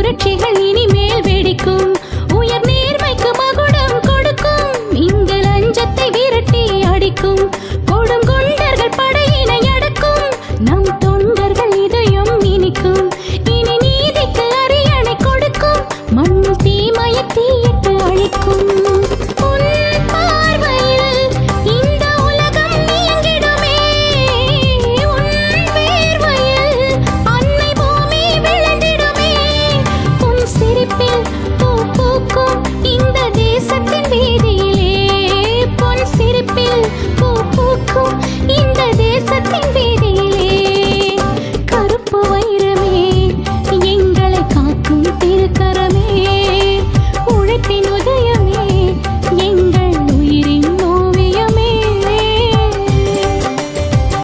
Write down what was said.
புரட்சிகள் இனிமேல் வெடிக்கும். உயர் நேர்மைக்கு மகுடம் கொடுக்கும். எங்கள் அஞ்சத்தை விரட்டி அடிக்கும். கொடும் கொண்டர்கள் படையினை அடக்கும். நம் தொண்டர்கள் இதயம் இனிக்கும். இனி நீதிக்கு அரியணை கொடுக்கும். மண்ணில் தீமையை தீயிட்டு அழிக்கும்.